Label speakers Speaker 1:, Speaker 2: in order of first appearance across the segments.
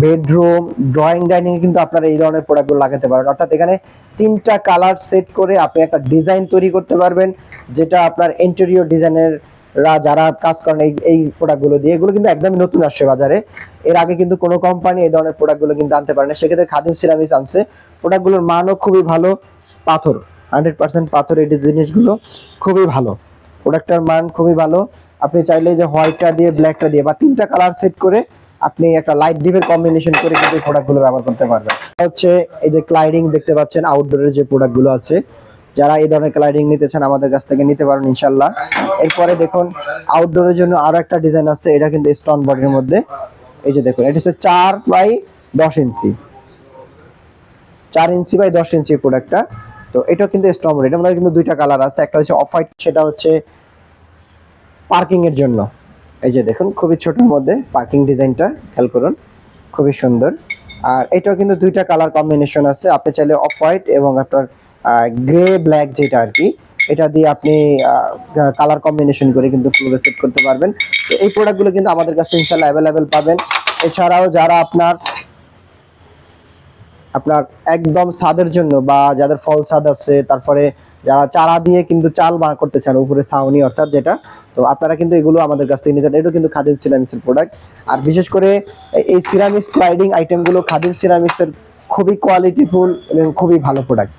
Speaker 1: Bedroom drawing dining কিন্তু আপনারা এই ধরনের প্রোডাক্টগুলো লাগাতে পারেন। অর্থাৎ এখানে তিনটা কালার সেট করে আপনি একটা ডিজাইন তৈরি করতে পারবেন, যেটা আপনার ইন্টেরিয়র ডিজাইনের রা যারা কাজ করেন এই এই প্রোডাক্টগুলো দিয়ে, এগুলো কিন্তু একদমই নতুন আসছে বাজারে। এর আগে কিন্তু কোনো কোম্পানি এই ধরনের প্রোডাক্টগুলো কিন্তু আনতে পারে না সেক্ষেত্রে খাদিম সিরামিক্স আনছে। প্রোডাক্টগুলোর মানও খুবই ভালো। পাথর হান্ড্রেড পার্সেন্ট পাথর এই জিনিসগুলো খুবই ভালো। প্রোডাক্টটার মান খুবই ভালো। আপনি চাইলে যে হোয়াইটটা দিয়ে ব্ল্যাকটা দিয়ে বা তিনটা কালার সেট করে আপনি একটা লাইট ডিপের কম্বিনেশন করে কিন্তু এই প্রোডাক্টগুলো ব্যবহার করতে পারবেন। হচ্ছে এই যে ক্লাইডিং দেখতে পাচ্ছেন আউটডোরের যে প্রোডাক্টগুলো আছে, যারা এই ধরনের ক্লাইডিং নিতে চান আমাদের কাছ থেকে নিতে পারেন ইনশাল্লাহ এরপরে দেখুন আউটডোরের জন্য আরও একটা ডিজাইন আছে, এটা কিন্তু স্টোন বডির মধ্যে। এই যে দেখুন, এটা হচ্ছে চার বাই দশ ইঞ্চি। চার ইঞ্চি বাই দশ ইঞ্চি প্রোডাক্টটা তো এটা কিন্তু স্টোন বডি এটার মধ্যে কিন্তু দুইটা কালার আছে। একটা হচ্ছে অফ হোয়াইট সেটা হচ্ছে পার্কিং এর জন্য। এই যে দেখুন খুবই ছোটর মধ্যে পার্কিং ডিজাইনটা খেয়াল করুন খুবই সুন্দর। আর এটাও কিন্তু দুইটা কালার কম্বিনেশন আছে। আপনি চাইলে অফ হোয়াইট এবং আপনার গ্রে ব্ল্যাক যেটা আর কি এটা দিয়ে আপনি কালার কম্বিনেশন করে কিন্তু ফ্লোরে সেট করতে পারবেন। তো এই প্রোডাক্টগুলো কিন্তু আমাদের কাছে ইনশাল্লাহ অ্যাভেলেবেল পাবেন। এছাড়াও যারা আপনার আপনার একদম ছাদের জন্য বা যাদের ফল ছাদ আছে তারপরে যারা চারা দিয়ে কিন্তু চাল বার করতে চান উপরে ছাউনি অর্থাৎ যেটা তো আপনারা কিন্তু এগুলো আমাদের কাছ থেকে নিতে পারেন। এটাও কিন্তু খাদিম সিরামিক্সের প্রোডাক্ট আর বিশেষ করে এই- সিরামিক্স স্লাইডিং আইটেমগুলো খাদিম সিরামিক্সের খুবই কোয়ালিটিফুল এবং খুবই ভালো প্রোডাক্ট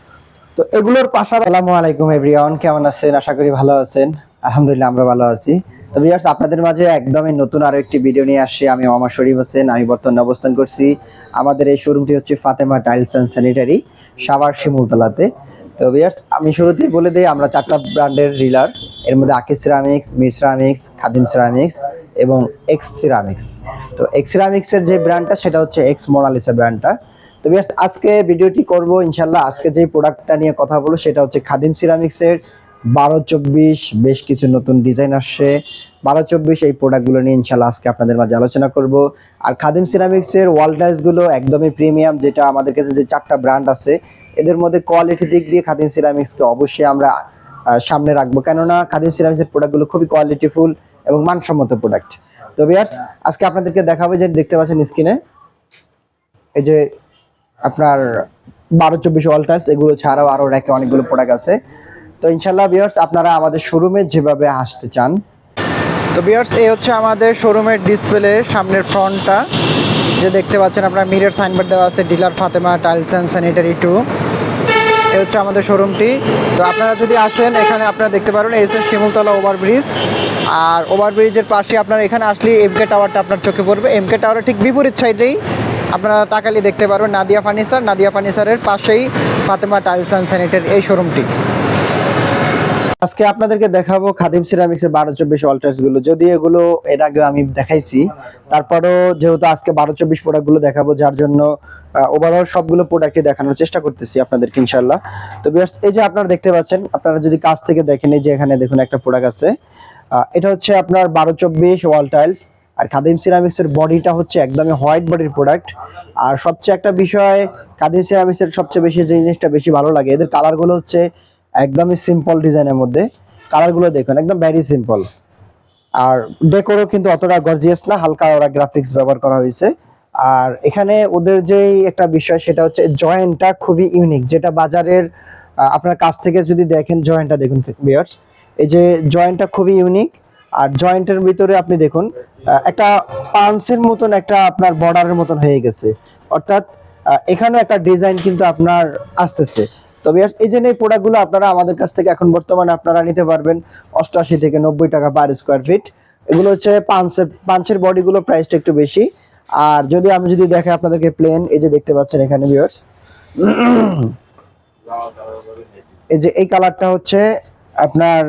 Speaker 1: তো এগুলোর পাশাপাশি আসসালামু আলাইকুম এভরিওয়ান কেমন আছেন? আশা করি ভালো আছেন। আলহামদুলিল্লাহ, আমরা ভালো আছি। তো ভিউয়ার্স আপনাদের মাঝে একদমই নতুন আরও একটি ভিডিও নিয়ে আসছি। আমি ওমর শরীফ হোসেন, আমি বর্তমানে অবস্থান করছি। আমাদের এই শোরুমটি হচ্ছে Fatema tiles and sanitary Savar শিমুলতলাতে। তো ভিউয়ার্স আমি শুরুতেই বলে দিই, আমরা চারটা ব্র্যান্ডের রিলার এর মধ্যে Akij ceramics Mir ceramics Khadim ceramics এবং এক্স সিরামিক্স তো এক্স সিরামিক্সের যে ব্র্যান্ডটা সেটা হচ্ছে এক্স মোনালিসা ব্র্যান্ডটা তো ভিউয়ার্স আজকে ভিডিওটি করব ইনশাল্লাহ আজকে যে প্রোডাক্টটা নিয়ে কথা বলব, সেটা হচ্ছে খাদিম সিরামিক্সের বারো চব্বিশ। বেশ কিছু নতুন ডিজাইন আসছে। বারো চব্বিশ এই প্রোডাক্টগুলো নিয়ে ইনশাল্লাহ আজকে আপনাদের মাঝে আলোচনা করব। আর খাদিম সিরামিক্সের ওয়ালগুলো একদমই প্রিমিয়াম যেটা আমাদের কাছে যে চারটা ব্র্যান্ড আছে এদের মধ্যে কোয়ালিটি দিক দিয়ে খাদিম সিরামিক্সকে অবশ্যই আমরা সামনে রাখব। কেননা খাদিম সিরামিক্সের প্রোডাক্টগুলো খুবই কোয়ালিটিফুল এবং মানসম্মত প্রোডাক্ট তো ভিউয়ার্স আজকে আপনাদেরকে দেখাবো যে দেখতে পাচ্ছেন স্ক্রিনে এই যে আপনার বারো চব্বিশ ওয়ালটাস এগুলো ছাড়াও আরও র্যাকে অনেকগুলো প্রোডাক্ট আছে। তো ইনশাল্লাহ বিয়ার্স আপনারা আমাদের শোরুমে যেভাবে আসতে চান। তো বিয়ার্স এই হচ্ছে আমাদের শোরুমের ডিসপ্লে সামনের ফ্রন্টটা যে দেখতে পাচ্ছেন আপনার মিরের সাইনবোর্ড দেওয়া আছে dealer Fatema tiles and sanitary two এই হচ্ছে আমাদের শোরুমটি তো আপনারা যদি আসেন, এখানে আপনারা দেখতে পারবেন, এই হচ্ছে শিমুলতলা ওভারব্রিজ আর ওভারব্রিজের পাশে আপনার এখানে আসলে এমকে টাওয়ারটা আপনার চোখে পড়বে। এমকে টাওয়ারের ঠিক বিপরীত সাইডেই আপনারা তাকালি দেখতে পারবেন নাদিয়া ফার্নিচার নাদিয়া ফার্নিচারের পাশেই ফাতেমা টাইলস অ্যান্ড স্যানিটারি এই শোরুমটি আজকে আপনাদেরকে দেখাবো খাদিম সিরামিক্সের বারো চব্বিশ অল্টার্সগুলো যদি এগুলো এর আগে আমি দেখাইছি, তারপরও যেহেতু আজকে বারো চব্বিশ প্রোডাক্টগুলো দেখাবো, যার জন্য ওভারঅল সবগুলো প্রোডাক্টই দেখানোর চেষ্টা করতেছি আপনাদেরকে ইনশাল্লাহ তো viewers, এই যে আপনারা দেখতে পাচ্ছেন আপনারা যদি কাছ থেকে দেখেন এই যে এখানে দেখুন একটা প্রোডাক্ট আছে। এটা হচ্ছে আপনার বারো চব্বিশ ওয়াল টাইলস আর খাদিম সিরামিক্স এর বডিটা হচ্ছে একদমই হোয়াইট বডির প্রোডাক্ট আর সবচেয়ে একটা বিষয় খাদিম সিরামিক্স এর সবচেয়ে বেশি যে জিনিসটা বেশি ভালো লাগে এদের কালারগুলো হচ্ছে একদমই সিম্পল ডিজাইনের মধ্যে। কালারগুলো দেখুন একদম ভেরি সিম্পল আর ডেকোরও কিন্তু অতটা গর্জিয়াস না হালকা ওরা গ্রাফিক্স ব্যবহার করা হয়েছে। আর এখানে ওদের যেই একটা বিষয় সেটা হচ্ছে জয়েন্টটা খুবই ইউনিক যেটা বাজারের আপনার কাছ থেকে যদি দেখেন জয়েন্টটা দেখুন বিয়ার্স এই যে জয়েন্টটা খুবই ইউনিক আর জয়েন্টের ভিতরে আপনি দেখুন একটা পাঞ্চের মতন একটা আপনার বর্ডারের মতন হয়ে গেছে। অর্থাৎ এখানেও একটা ডিজাইন কিন্তু আপনার আসতেছে। তো viewers, এই জন্য এই প্রোডাক্টগুলো আপনারা আমাদের কাছ থেকে এখন বর্তমানে আপনারা নিতে পারবেন অষ্টআশি থেকে নব্বই টাকা পার স্কোয়ার ফিট এগুলো হচ্ছে পাঞ্চের পাঞ্চের বডিগুলো প্রাইসটা একটু বেশি। আর যদি আমি যদি দেখে আপনাদেরকে প্লেন এই যে দেখতে পাচ্ছেন এখানে ভিউয়ার্স এই যে এই কালারটা হচ্ছে আপনার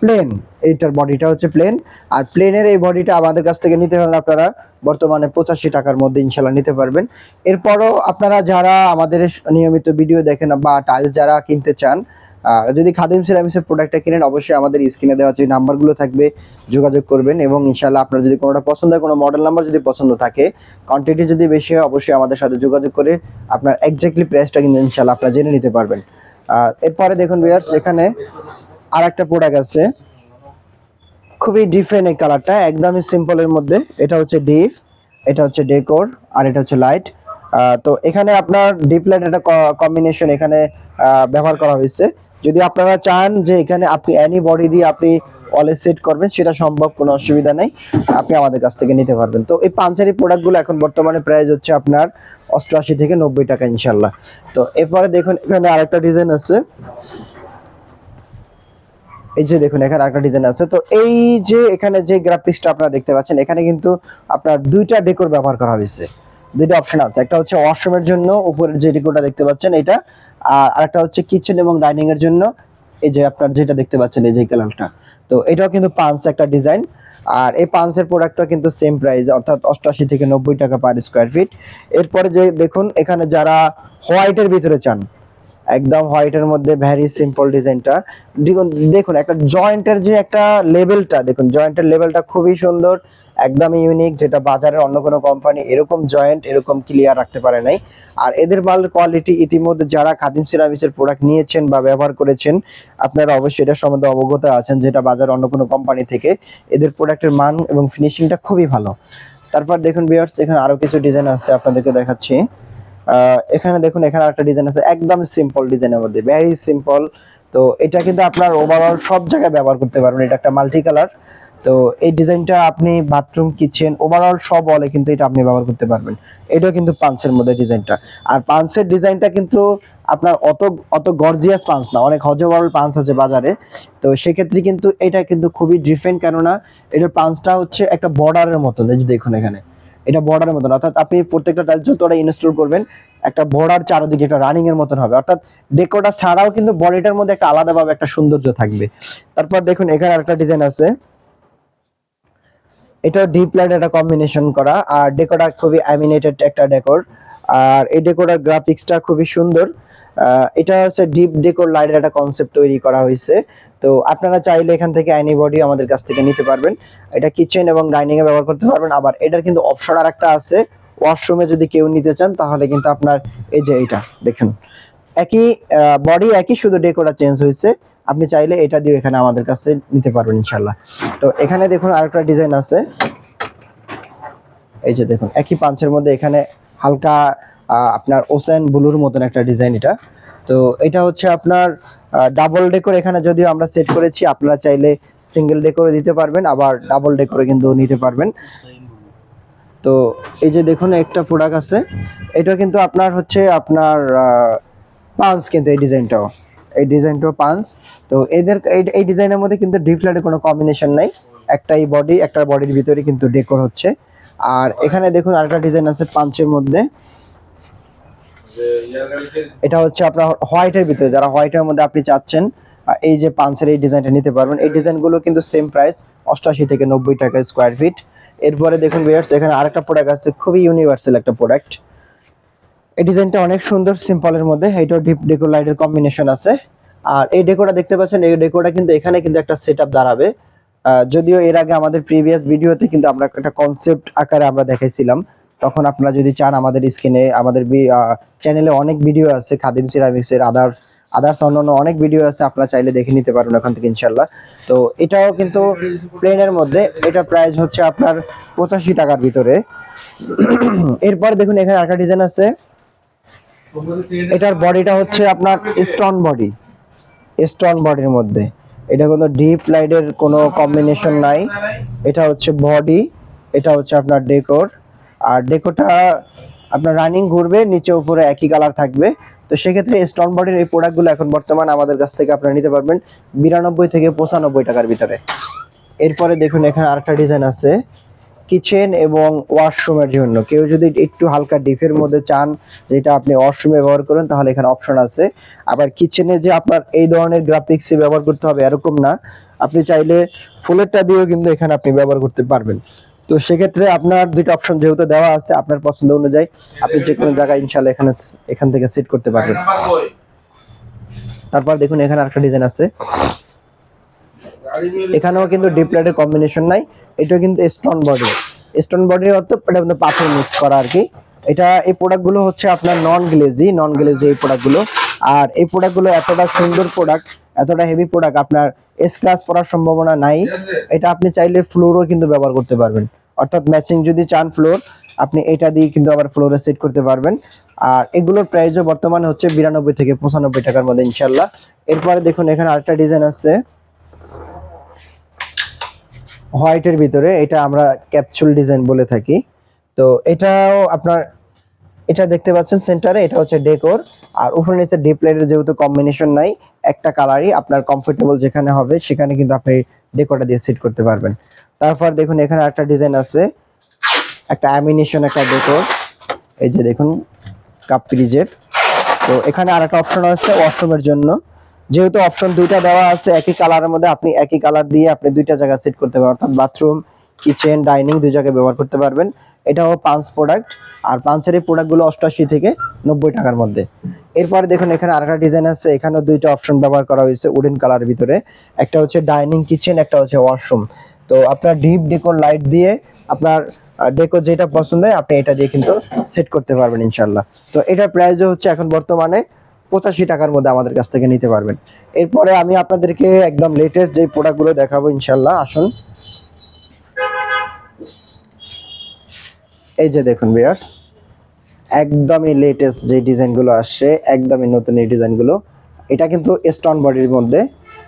Speaker 1: প্লেন এইটার বডিটা হচ্ছে প্লেন আর প্লেনের এই বডিটা আমাদের কাছ থেকে নিতে হলে আপনারা বর্তমানে পঁচাশি টাকার মধ্যে ইনশাল্লাহ নিতে পারবেন। এরপরও আপনারা যারা আমাদের নিয়মিত ভিডিও দেখেন বা টাইলস যারা কিনতে চান যদি খাদিম সিরামিক্সের প্রোডাক্টটা কিনেন, অবশ্যই আমাদের স্ক্রিনে দেওয়া যে নাম্বারগুলো থাকবে, যোগাযোগ করবেন এবং ইনশাল্লাহ আপনার যদি কোনোটা পছন্দ হয়, কোনো মডেল নাম্বার যদি পছন্দ থাকে কোয়ান্টিটি যদি বেশি হয়, অবশ্যই আমাদের সাথে যোগাযোগ করে আপনার এক্স্যাক্টলি প্রাইসটা কিন্তু ইনশাল্লাহ আপনারা জেনে নিতে পারবেন। এরপরে দেখুন ভিউয়ার্স এখানে আর একটা প্রোডাক্ট আছে। খুবই ডিফারেন্ট এই কালারটা একদমই সিম্পলের মধ্যে। এটা হচ্ছে ডিপ এটা হচ্ছে ডেকোর আর এটা হচ্ছে লাইট তো এখানে আপনার ডিপ লাইট একটা কম্বিনেশন এখানে ব্যবহার করা হয়েছে। যদি আপনারা চান যে এখানে আপনি অ্যানি বডি দিয়ে আপনি অলে সেট করবেন, সেটা সম্ভব, কোনো অসুবিধা নেই। আপনি আমাদের কাছ থেকে নিতে পারবেন। তো এই পাঞ্চারি প্রোডাক্টগুলো এখন বর্তমানে প্রাইস হচ্ছে আপনার অষ্টআশি থেকে নব্বই টাকা ইনশাল্লাহ তো এরপরে দেখুন, এখানে আরেকটা ডিজাইন আছে। এই যে দেখুন, এখানে আরেকটা ডিজাইন আছে। তো এই যে এখানে যে গ্রাফিক্সটা আপনারা দেখতে পাচ্ছেন, এখানে কিন্তু আপনার দুইটা ডেকোর ব্যবহার করা হয়েছে। দুইটা অপশন আছে। একটা হচ্ছে ওয়াশরুমের জন্য, উপরের যে ডেকোরটা দেখতে পাচ্ছেন, এটা আর আরেকটা হচ্ছে কিচেন এবং ডাইনিং এর জন্য, এই যে আপনার যেটা দেখতে পাচ্ছেন, এই যে কালারটা। তো এটাও কিন্তু পাঁচ একটা ডিজাইন আর এই পাঁচের প্রোডাক্টটা কিন্তু সেম প্রাইস অর্থাৎ অষ্টআশি থেকে নব্বই টাকা পার স্কোয়ার ফিট এরপরে যে দেখুন, এখানে যারা হোয়াইটের ভিতরে চান, একদম হোয়াইটের মধ্যে ভ্যারি সিম্পল ডিজাইনটা দেখুন দেখুন, একটা জয়েন্টের যে একটা লেভেলটা দেখুন জয়েন্টের লেভেলটা খুবই সুন্দর। একদম ইউনিক যেটা বাজারের অন্য কোনো কোম্পানি এরকম জয়েন্ট এরকম ক্লিয়ার রাখতে পারে নাই। আর এদের মাল কোয়ালিটি ইতিমধ্যে যারা খাদিম সিরামিসের প্রোডাক্ট নিয়েছেন বা ব্যবহার করেছেন, আপনারা অবশ্যই এটা সম্বন্ধে অবগত আছেন, যেটা বাজার অন্য কোনো কোম্পানি থেকে এদের প্রোডাক্টের মান এবং ফিনিশিংটা খুবই ভালো। তারপর দেখুন বিয়ার্স এখানে আরও কিছু ডিজাইন আছে আপনাদেরকে দেখাচ্ছি। এখানে দেখুন, এখানে একটা ডিজাইন আছে, একদম সিম্পল ডিজাইনের মধ্যে ভেরি সিম্পল তো এটা কিন্তু আপনার ওভারঅল সব জায়গায় ব্যবহার করতে পারবেন, এটা একটা মাল্টি কালার তো এই ডিজাইনটা আপনি বাথরুম কিচেন ওভারঅল সব বলে কিন্তু এটা আপনি ব্যবহার করতে পারবেন। এটাও কিন্তু পাঞ্চের মধ্যে ডিজাইনটা। আর পাঞ্চের ডিজাইনটা কিন্তু আপনার অত অত গর্জিয়াস পাঞ্চ না, অনেক হজবরল পাঞ্চ আছে বাজারে। তো সেক্ষেত্রে কিন্তু এটা কিন্তু খুবই ডিফারেন্ট কেননা এটার পাঞ্চটা হচ্ছে একটা বর্ডারের মতন, এই যে দেখুন এখানে। এটা বর্ডারের মতন, অর্থাৎ আপনি প্রত্যেকটা টাইলস যতটা ইনস্টল করবেন, একটা বর্ডার চারদিকে একটা রানিং এর মতন হবে। অর্থাৎ ডেকোটা ছাড়াও কিন্তু বডিটার মধ্যে একটা আলাদাভাবে একটা সৌন্দর্য থাকবে। তারপর দেখুন, এখানে আরেকটা ডিজাইন আছে। এটা ডিপ লাইট একটা কম্বিনেশন করা, আর ডেকোটা খুবই অ্যামিনেটেড একটা ডেকোর আর এই ডেকোটার গ্রাফিক্সটা খুবই সুন্দর। এটা হচ্ছে ডিপ ডেকোর লাইটের একটা কনসেপ্ট তৈরি করা হয়েছে। তো আপনারা চাইলে এখান থেকে অ্যানি বডি আমাদের কাছ থেকে নিতে পারবেন। এটা কিচেন এবং ডাইনিং এ ব্যবহার করতে পারবেন। আবার এটার কিন্তু অপশন আর একটা আছে ওয়াশরুমে যদি কেউ নিতে চান, তাহলে কিন্তু আপনার এই যে এটা দেখুন। একই বডি একই, শুধু ডেকোটা চেঞ্জ হয়েছে। আপনি চাইলে এটা দিয়ে এখানে আমাদের কাছে নিতে পারবেন ইনশাল্লাহ তো এখানে দেখুন আরেকটা ডিজাইন আছে। এই যে দেখুন, একই পাঞ্চের মধ্যে এখানে হালকা আপনার ওসেন ব্লুর মতন একটা ডিজাইন এটা। তো এটা হচ্ছে আপনার ডাবল ডেকোর এখানে যদিও আমরা সেট করেছি, আপনারা চাইলে সিঙ্গেল ডেকোরে দিতে পারবেন, আবার ডাবল ডেকোরে কিন্তু নিতে পারবেন। তো এই যে দেখুন একটা প্রোডাক্ট আছে। এটা কিন্তু আপনার হচ্ছে আপনার পাঞ্চ কিন্তু এই ডিজাইনটাও। এই ডিজাইনটাও পাঞ্চ তো এদের এই- ডিজাইনের মধ্যে কিন্তু ডিপ লাইটের কোনো কম্বিনেশন নাই। একটাই বডি একটা বডির ভিতরে কিন্তু ডেকোর হচ্ছে। আর এখানে দেখুন আরেকটা ডিজাইন আছে পাঞ্চের মধ্যে। এটা হচ্ছে আপনার হোয়াইটের ভিতরে। যারা হোয়াইটের মধ্যে আপনি চাচ্ছেন এই যে পাঞ্চের এই ডিজাইনটা নিতে পারবেন। এই ডিজাইনগুলো কিন্তু সেম প্রাইস অষ্টাশি থেকে নব্বই টাকা স্কোয়ার ফিট এরপরে দেখুন ভিউয়ার্স এখানে আরেকটা প্রোডাক্ট আছে, খুবই ইউনিভার্সাল একটা প্রোডাক্ট এই ডিজাইনটা অনেক সুন্দর, সিম্পলের মধ্যে এটাও ডিপ ডেকো লাইটের কম্বিনেশন আছে। আর এই ডেকোটা দেখতে পাচ্ছেন, এই ডেকোটা কিন্তু এখানে কিন্তু একটা সেটআপ দাঁড়াবে। যদিও এর আগে আমাদের প্রিভিয়াস ভিডিওতে কিন্তু আমরা একটা কনসেপ্ট আকারে আমরা দেখাইছিলাম। তখন আপনারা যদি চান আমাদের স্ক্রিনে আমাদের চ্যানেলে অনেক ভিডিও আছে, খাদিম সিরামিক্সের আদার আদার্স অন্যান্য অনেক ভিডিও আছে, আপনারা চাইলে দেখে নিতে পারবেন ওখান থেকে ইনশাল্লাহ তো এটাও কিন্তু প্লেনের মধ্যে, এটা প্রাইস হচ্ছে আপনার পঁচাশি টাকার ভিতরে। এরপর দেখুন, এখানে একটা ডিজাইন আছে। এটার বডিটা হচ্ছে আপনার স্টোন বডি স্টোন বডির মধ্যে। এটা কোনো ডিপ লাইটের কোনো কম্বিনেশন নাই। এটা হচ্ছে বডি এটা হচ্ছে আপনার ডেকোর আর ডেকোরটা আপনার রানিং ঘুরবে, নিচে উপরে একই কালার থাকবে। তো সেক্ষেত্রে স্টোন বডির এই প্রোডাক্টগুলো এখন বর্তমান আমাদের কাছ থেকে আপনারা নিতে পারবেন বিরানব্বই থেকে পঁচানব্বই টাকার ভিতরে। এরপরে দেখুন এখানে আরেকটা ডিজাইন আছে। কিচেন এবং ওয়াশরুমের জন্য। কেউ যদি একটু হালকা ডিপের মধ্যে চান, যেটা আপনি ওয়াশরুমে ব্যবহার করেন, তাহলে এখানে অপশন আছে। আবার কিচেনে যে আপনার এই ধরনের গ্রাফিক্স ব্যবহার করতে হবে, এরকম না। আপনি চাইলে ফুলেরটা দিয়েও কিন্তু এখানে আপনি ব্যবহার করতে পারবেন। তো সেক্ষেত্রে আপনার দুইটা অপশন যেহেতু দেওয়া আছে, আপনার পছন্দ অনুযায়ী আপনি যে কোনো জায়গায় ইনশাল্লাহ এখানে, এখান থেকে সেট করতে পারবেন। তারপর দেখুন এখানে আরেকটা ডিজাইন আছে। এখানেও কিন্তু ডিপ লাইটের কম্বিনেশন নাই এটা কিন্তু স্টোন বডি স্টোন বডির অর্থ এটা কিন্তু পাথর মিক্স করা আর কি। এটা, এই প্রোডাক্টগুলো হচ্ছে আপনার নন গ্লেজি নন গ্লেজি এই প্রোডাক্টগুলো আর এই প্রোডাক্টগুলো এতটা সুন্দর প্রোডাক্ট এতটা হেভি প্রোডাক্ট আপনার স্ক্র্যাচ পড়ার সম্ভাবনা নাই। এটা আপনি চাইলে ফ্লোরও কিন্তু ব্যবহার করতে পারবেন। অর্থাৎ ম্যাচিং যদি চান ফ্লোর আপনি এটা দিয়ে কিন্তু আবার ফ্লোরে সেট করতে পারবেন। আর এগুলোর প্রাইসও বর্তমানে হচ্ছে বিরানব্বই থেকে পঁচানব্বই টাকার মধ্যে, ইনশাল্লাহ। এরপরে দেখুন, এখানে আরেকটা ডিজাইন আছে। হোয়াইটের ভিতরে, এটা আমরা ক্যাপসুল ডিজাইন বলে থাকি। তো এটাও আপনার, এটা দেখতে পাচ্ছেন সেন্টারে, এটা হচ্ছে ডেকোর। আর উপরে নিচে ডিপ লাইটের যেহেতু কম্বিনেশন নাই, একটা কালারই আপনার কমফোর্টেবল যেখানে হবে, সেখানে কিন্তু আপনি ডেকোরটা দিয়ে সেট করতে পারবেন। তারপর দেখুন, এখানে একটা ডিজাইন আছে। একটা অ্যামিনেশন একটা ডেকোর। এই যে দেখুন কাপ ফ্রিজের তো এখানে আর একটা অপশন আছে ওয়াশরুমের জন্য। যেহেতু অপশন দুইটা দেওয়া আছে, একই কালারের মধ্যে আপনি একই কালার দিয়ে আপনি দুইটা জায়গা সেট করতে পারবেন অর্থাৎ বাথরুম কিচেন ডাইনিং দুই জায়গায় ব্যবহার করতে পারবেন। এটাও পাঁচ প্রোডাক্ট আর পাঁচের এই প্রোডাক্টগুলো অষ্টআশি থেকে নব্বই টাকার মধ্যে। এরপরে দেখুন, এখানে আরেকটা ডিজাইন আছে, এখানেও দুইটা অপশন ব্যবহার করা হয়েছে উডেন কালার ভিতরে। একটা হচ্ছে ডাইনিং কিচেন একটা হচ্ছে ওয়াশরুম তো আপনার ডিপ ডেকোর লাইট দিয়ে আপনার ডেকো যেটা পছন্দ হয়, আপনি এটা দিয়ে কিন্তু সেট করতে পারবেন ইনশাল্লাহ তো এটার প্রাইসও হচ্ছে এখন বর্তমানে পঁচাশি টাকার মধ্যে আমাদের কাছ থেকে নিতে পারবেন। এরপরে আমি আপনাদেরকে একদম লেটেস্ট যে প্রোডাক্টগুলো দেখাবো ইনশাল্লাহ আসুন। এই যে দেখুন বিয়ার্স একদমই লেটেস্ট যে ডিজাইনগুলো আসছে, একদমই নতুন এই ডিজাইনগুলো। এটা কিন্তু স্টোন বডির মধ্যে।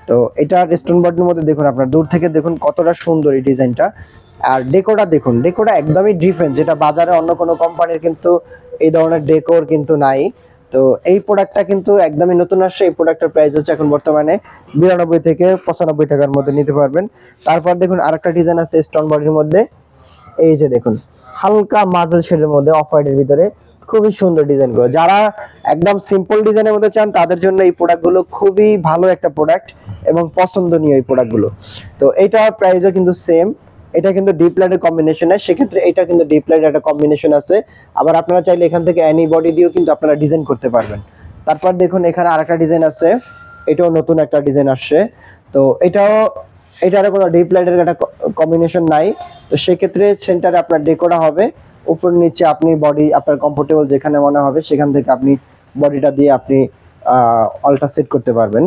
Speaker 1: তো এটার স্টোন বডির মধ্যে দেখুন আপনার, দূর থেকে দেখুন কতটা সুন্দর এই ডিজাইনটা। আর ডেকোটা দেখুন ডেকোটা একদমই ডিফারেন্ট যেটা বাজারে অন্য কোনো কোম্পানির কিন্তু এই ধরনের ডেকোর কিন্তু নাই। তো এই প্রোডাক্টটা কিন্তু একদমই নতুন আসছে। এই প্রোডাক্টের প্রাইস হচ্ছে এখন বর্তমানে বিরানব্বই থেকে পঁচানব্বই টাকার মধ্যে নিতে পারবেন। তারপর দেখুন আরেকটা ডিজাইন আছে স্টোন বডির মধ্যে। এই যে দেখুন, হালকা মার্বেল শেডের মধ্যে অফ হোয়াইটের ভিতরে খুবই সুন্দর ডিজাইনগুলো। যারা একদম সিম্পল ডিজাইনের মধ্যে চান, তাদের জন্য এই প্রোডাক্টগুলো খুবই ভালো একটা প্রোডাক্ট এবং পছন্দনীয় এই প্রোডাক্টগুলো। তো এটার প্রাইসও কিন্তু সেম এটা কিন্তু ডিপ লাইটের কম্বিনেশন সেক্ষেত্রে এটা কিন্তু ডিপ লাইট একটা কম্বিনেশন আছে। আবার আপনারা চাইলে এখান থেকে অ্যানি বডি দিয়েও কিন্তু আপনারা ডিজাইন করতে পারবেন। তারপর দেখুন, এখানে আরেকটা ডিজাইন আছে। এটাও নতুন একটা ডিজাইন আসছে। তো এটাও এটারও কোনো ডিপ লাইটের একটা কম্বিনেশন নাই। তো সেক্ষেত্রে সেন্টারে আপনার ডেকোরা হবে। উপর নিচে আপনি বডি আপনার কমফোর্টেবল যেখানে মনে হবে, সেখান থেকে আপনি বডিটা দিয়ে আপনি অল্টা সেট করতে পারবেন।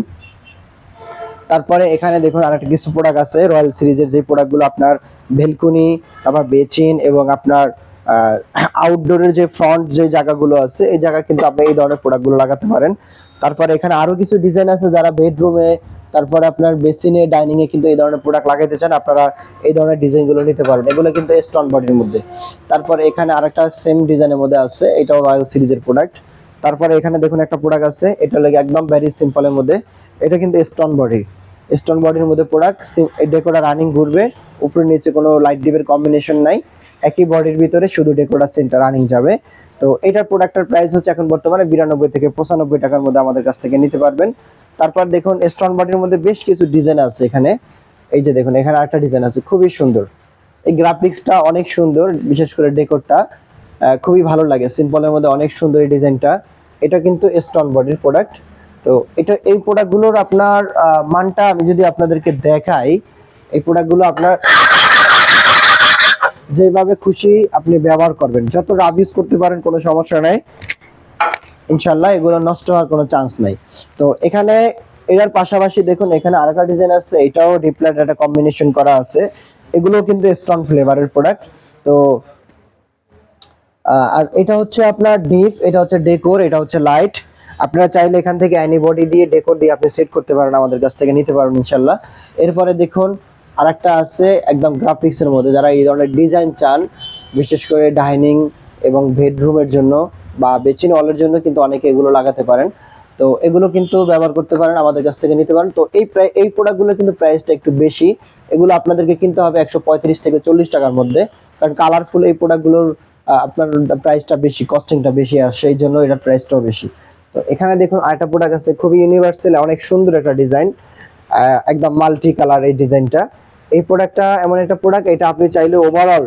Speaker 1: তারপরে এখানে দেখুন আরেকটা কিছু প্রোডাক্ট আছে। রয়্যাল সিরিজের যে প্রোডাক্টগুলো আপনার ভেলকুনি তারপর বেচিন এবং আপনার আউটডোরের যে ফ্রন্ট যে জায়গাগুলো আছে, এই জায়গা কিন্তু আপনি এই ধরনের প্রোডাক্টগুলো লাগাতে পারেন। তারপরে এখানে আরও কিছু ডিজাইন আছে যারা বেডরুমে তারপরে আপনার বেসিনে ডাইনিং এ কিন্তু এই ধরনের প্রোডাক্ট লাগাইতে চান, আপনারা এই ধরনের ডিজাইনগুলো নিতে পারবেন। এগুলো কিন্তু স্টোন বডির মধ্যে। তারপরে এখানে আরেকটা সেম ডিজাইনের মধ্যে আছে, এটাও রয়্যাল সিরিজের প্রোডাক্ট তারপরে এখানে দেখুন একটা প্রোডাক্ট আছে, এটা লাগে একদম ভ্যারি সিম্পলের মধ্যে। এটা কিন্তু স্টোন বডি স্টোন বডির মধ্যে প্রোডাক্ট ডেকোটা রানিং ঘুরবে। উপরে নিচে কোনো লাইট ডিপের কম্বিনেশন নাই। একই বডির ভিতরে শুধু ডেকোটা সেন্টার রানিং যাবে। তো এটার প্রোডাক্টের প্রাইস হচ্ছে এখন বর্তমানে বিরানব্বই থেকে পঁচানব্বই টাকার মধ্যে আমাদের কাছ থেকে নিতে পারবেন। তারপর দেখুন স্টোন বডির মধ্যে বেশ কিছু ডিজাইন আছে এখানে। এই যে দেখুন, এখানে আরেকটা ডিজাইন আছে, খুবই সুন্দর। এই গ্রাফিক্সটা অনেক সুন্দর, বিশেষ করে ডেকোরটা খুবই ভালো লাগে। সিম্পলের মধ্যে অনেক সুন্দর এই ডিজাইনটা এটা কিন্তু স্টোন বডির প্রোডাক্ট তো এটা, এই প্রোডাক্টগুলোর আপনার মানটা আমি যদি আপনাদেরকে দেখাই এই প্রোডাক্টগুলো আপনার যেভাবে খুশি আপনি ব্যবহার করবেন। যত রাব ইউজ করতে পারেন, কোনো সমস্যা নাই। ইনশাল্লাহ এগুলো নষ্ট হওয়ার কোনো চান্স নাই। তো এখানে এটার পাশাপাশি দেখুন, এখানে আরেকটা ডিজাইন আছে, এটাও ডিপ্লাইট একটা কম্বিনেশন করা আছে। এগুলো কিন্তু স্ট্রং ফ্লেভারের প্রোডাক্ট তো আর এটা হচ্ছে আপনার ডিপ এটা হচ্ছে ডেকোর এটা হচ্ছে লাইট আপনারা চাইলে এখান থেকে অ্যানিবডি দিয়ে ডেকোর দিয়ে আপনি সেট করতে পারেন, আমাদের কাছ থেকে নিতে পারেন ইনশাল্লাহ এরপরে দেখুন আরেকটা আছে একদম গ্রাফিক্সের মধ্যে, যারা এই ধরনের ডিজাইন চান, বিশেষ করে ডাইনিং এবং বেডরুমের জন্য বা বেচিন ওয়ালের জন্য কিন্তু অনেকে এগুলো লাগাতে পারেন। তো এগুলো কিন্তু ব্যবহার করতে পারেন, আমাদের কাছ থেকে নিতে পারেন। তো এই প্রায়, এই প্রোডাক্টগুলো কিন্তু প্রাইসটা একটু বেশি। এগুলো আপনাদেরকে কিনতে হবে একশো পঁয়ত্রিশ থেকে চল্লিশ টাকার মধ্যে। কারণ কালারফুল এই প্রোডাক্টগুলোর আপনার প্রাইসটা বেশি কস্টিংটা বেশি, আর সেই জন্য এটার প্রাইসটাও বেশি। তো এখানে দেখুন আরেকটা প্রোডাক্ট আছে, খুবই ইউনিভার্সাল অনেক সুন্দর একটা ডিজাইন একদম মাল্টি কালার এই ডিজাইনটা এই প্রোডাক্টটা এমন একটা প্রোডাক্ট এটা আপনি চাইলে ওভারঅল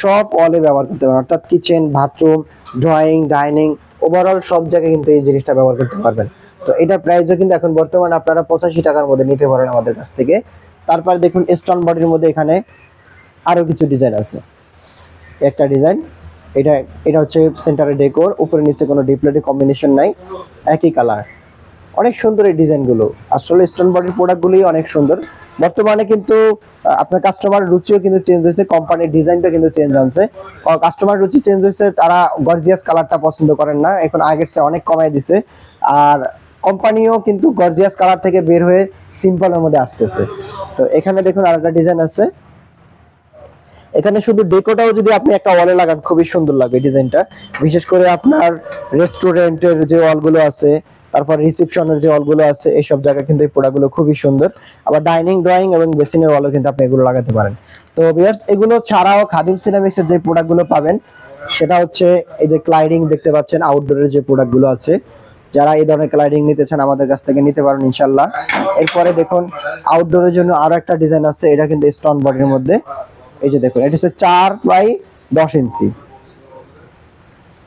Speaker 1: সব অলে ব্যবহার করতে পারেন। অর্থাৎ kitchen bathroom drawing dining overall সব জায়গায় কিন্তু এই জিনিসটা ব্যবহার করতে পারবেন। তো এটা প্রাইসও কিন্তু এখন বর্তমানে আপনারা পঁচাশি টাকার মধ্যে নিতে পারেন আমাদের কাছ থেকে। তারপর দেখুন স্টোন বডির মধ্যে এখানে আরও কিছু ডিজাইন আছে। একটা ডিজাইন এটা এটা হচ্ছে সেন্টারে ডেকোর উপরে নিচে কোনো ডিপ্লেটে কম্বিনেশন নাই, একই কালার অনেক সুন্দর এই ডিজাইনগুলো আসলে স্টোন বডির প্রোডাক্টগুলোই অনেক সুন্দর। বর্তমানে কিন্তু আপনার কাস্টমার রুচিও কিন্তু চেঞ্জ হয়েছে কোম্পানির ডিজাইনটা কিন্তু চেঞ্জ আনছে। কাস্টমার রুচি চেঞ্জ হয়েছে, তারা গর্জিয়াস কালারটা পছন্দ করেন না, এখন আগের চেয়ে অনেক কমায় দিছে। আর কোম্পানিও কিন্তু গর্জিয়াস কালার থেকে বের হয়ে সিম্পলের মধ্যে আসতেছে। তো এখানে দেখুন আরেকটা ডিজাইন আছে। এখানে শুধু ডেকোটাও যদি আপনি একটা ওয়ালে লাগান, খুবই সুন্দর লাগবে ডিজাইনটা বিশেষ করে আপনার রেস্টুরেন্টের যে ওয়ালগুলো আছে তারপর রিসেপশনের যে ওয়ালগুলো আছে এইসব জায়গায় কিন্তু এই প্রোডাক্টগুলো খুবই সুন্দর। আবার ডাইনিং ড্রয়িং এবং বেসিনের ওয়ালও কিন্তু আপনি এগুলো লাগাতে পারেন। তো ভিউয়ার্স এগুলো ছাড়াও খাদিম সিরামিক্সের যে প্রোডাক্টগুলো পাবেন, সেটা হচ্ছে এই যে ক্লাইডিং দেখতে পাচ্ছেন আউটডোরের যে প্রোডাক্টগুলো আছে। যারা এই ধরনের ক্লাইডিং নিতে চান, আমাদের কাছ থেকে নিতে পারেন ইনশাল্লাহ এরপরে দেখুন আউটডোরের জন্য আরও একটা ডিজাইন আছে, এটা কিন্তু স্টোন বডির মধ্যে। এই যে দেখুন, এটা হচ্ছে চার বাই দশ ইঞ্চি।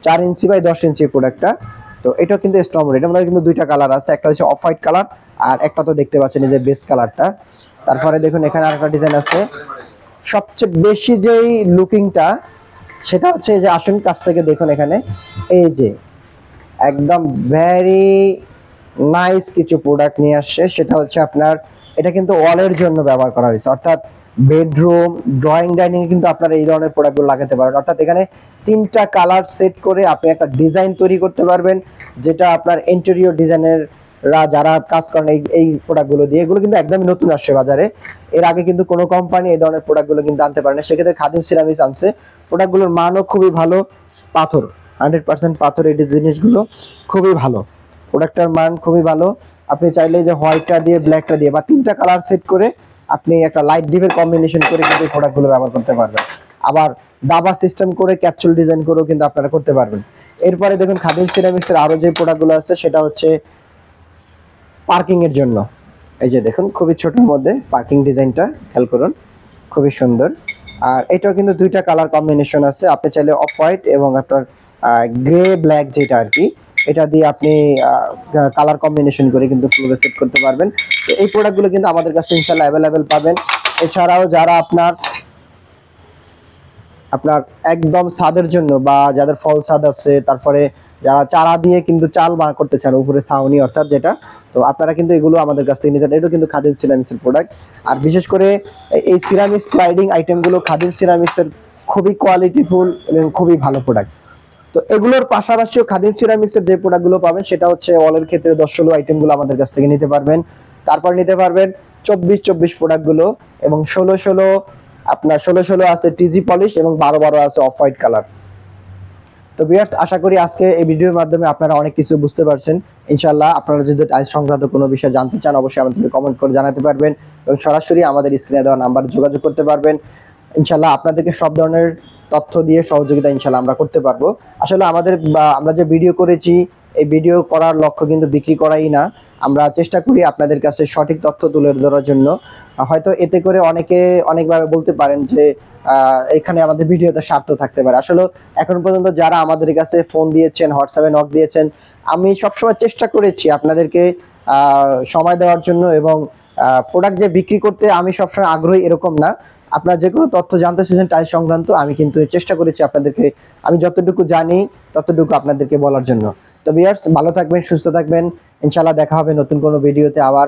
Speaker 1: চার ইঞ্চি বাই দশ ইঞ্চি প্রোডাক্টটা তো এটা কিন্তু স্ট্রবেরি এটার মধ্যে কিন্তু দুইটা কালার আছে, একটা হচ্ছে অফ হোয়াইট কালার আর একটা তো দেখতে পাচ্ছেন যে বেস কালারটা তারপরে দেখুন এখানে আরেকটা ডিজাইন আছে। সবচেয়ে বেশি যেই লুকিংটা সেটা হচ্ছে যে আসুন কাছ থেকে দেখুন এখানে, এই যে একদম ভেরি নাইস কিছু প্রোডাক্ট নিয়ে আসছে, সেটা হচ্ছে আপনার, এটা কিন্তু ওয়ালের জন্য ব্যবহার করা হয়েছে। অর্থাৎ বেডরুম ড্রয়িং ডাইনিং কিন্তু আপনারা এই ধরনের প্রোডাক্টগুলো লাগাতে পারেন। অর্থাৎ এখানে তিনটা কালার সেট করে আপনি একটা ডিজাইন তৈরি করতে পারবেন। যেটা আপনার ইন্টেরিয়র ডিজাইনের রা যারা কাজ করেন এই এই প্রোডাক্টগুলো দিয়ে, এগুলো কিন্তু একদমই নতুন আসছে বাজারে। এর আগে কিন্তু কোনো কোম্পানি এই ধরনের প্রোডাক্টগুলো কিন্তু আনতে পারে না সেক্ষেত্রে খাদিম সিরামিক্স আনছে। প্রোডাক্টগুলোর মানও খুবই ভালো। পাথর হান্ড্রেড পার্সেন্ট পাথর এই জিনিসগুলো খুবই ভালো। প্রোডাক্টটার মান খুবই ভালো। আপনি চাইলে যে হোয়াইটটা দিয়ে ব্ল্যাকটা দিয়ে বা তিনটা কালার সেট করে আপনি একটা লাইট ডিপের কম্বিনেশন করে কিন্তু এই প্রোডাক্টগুলো ব্যবহার করতে পারবেন। আবার দাবা সিস্টেম করে ক্যাপসুল ডিজাইন করেও কিন্তু আপনারা করতে পারবেন। এরপরে দেখুন খাদিম সিরামিক্সের আরও যে প্রোডাক্টগুলো আছে, সেটা হচ্ছে পার্কিং এর জন্য। এই যে দেখুন, খুবই ছোটর মধ্যে পার্কিং ডিজাইনটা খেয়াল করুন, খুবই সুন্দর। আর এটাও কিন্তু দুইটা কালার কম্বিনেশন আছে। আপনি চাইলে অফ হোয়াইট এবং আপনার গ্রে ব্ল্যাক যেটা আর কি, এটা দিয়ে আপনি কালার কম্বিনেশন করে কিন্তু ফ্লোরে সেট করতে পারবেন। তো এই প্রোডাক্টগুলো কিন্তু আমাদের কাছে ইনশাল্লাহ অ্যাভেলেবেল পাবেন। এছাড়াও যারা আপনার আপনার একদম ছাদের জন্য বা যাদের ফল ছাদ আছে, তারপরে যারা চারা দিয়ে কিন্তু চাল বার করতে চান, উপরে ছাউনি অর্থাৎ যেটা, তো আপনারা কিন্তু এগুলো আমাদের কাছ থেকে নিতে। এটাও কিন্তু খাদিম সিরামিক্সের প্রোডাক্ট আর বিশেষ করে এই- সিরামিক্স স্লাইডিং আইটেমগুলো খাদিম সিরামিক্সের খুবই কোয়ালিটিফুল এবং খুবই ভালো প্রোডাক্ট তো এগুলোর পাশাপাশিও খাদিম সিরামিক্সের যে প্রোডাক্টগুলো পাবেন, সেটা হচ্ছে ওয়ালের ক্ষেত্রে দশ ষোলো আইটেমগুলো আমাদের কাছ থেকে নিতে পারবেন। তারপর নিতে পারবেন চব্বিশ চব্বিশ প্রোডাক্টগুলো এবং ষোলো ষোলো আপনার ষোলো ষোলো আছে টিজি পলিশ এবং বারো বারো আছে অফ হোয়াইট কালার তো বিয়ার্স আশা করি আজকে এই ভিডিওর মাধ্যমে আপনারা অনেক কিছু বুঝতে পারছেন। ইনশাল্লাহ আপনারা যদি টাইলস সংক্রান্ত কোনো বিষয় জানতে চান, অবশ্যই আমাদেরকে কমেন্ট করে জানাতে পারবেন এবং সরাসরি আমাদের স্ক্রিনে দেওয়া নাম্বারে যোগাযোগ করতে পারবেন। ইনশাল্লাহ আপনাদেরকে সব ধরনের তথ্য দিয়ে সহযোগিতা ইনশাল্লাহ আমরা করতে পারব। আসলে আমাদের আমরা যে ভিডিও করেছি, এই ভিডিও করার লক্ষ্য কিন্তু বিক্রি করাই না। আমরা চেষ্টা করি আপনাদের কাছে সঠিক তথ্য তুলে ধরার জন্য। হয়তো এতে করে অনেকে অনেকভাবে বলতে পারেন যে এখানে আমাদের ভিডিওতে স্বার্থ থাকতে পারে। আসলে এখন পর্যন্ত যারা আমাদের কাছে ফোন দিয়েছেন হোয়াটসঅ্যাপে নক দিয়েছেন, আমি সবসময় চেষ্টা করেছি আপনাদেরকে সময় দেওয়ার জন্য এবং প্রোডাক্ট যে বিক্রি করতে আমি সবসময় আগ্রহী এরকম না। আপনার যে কোনো তথ্য জানতে চেয়েছেন টাইল সংক্রান্ত, আমি কিন্তু চেষ্টা করেছি আপনাদেরকে, আমি যতটুকু জানি ততটুকু আপনাদেরকে বলার জন্য। তো বিয়ার্স ভালো থাকবেন, সুস্থ থাকবেন। ইনশাল্লাহ দেখা হবে নতুন কোনো ভিডিওতে আবার।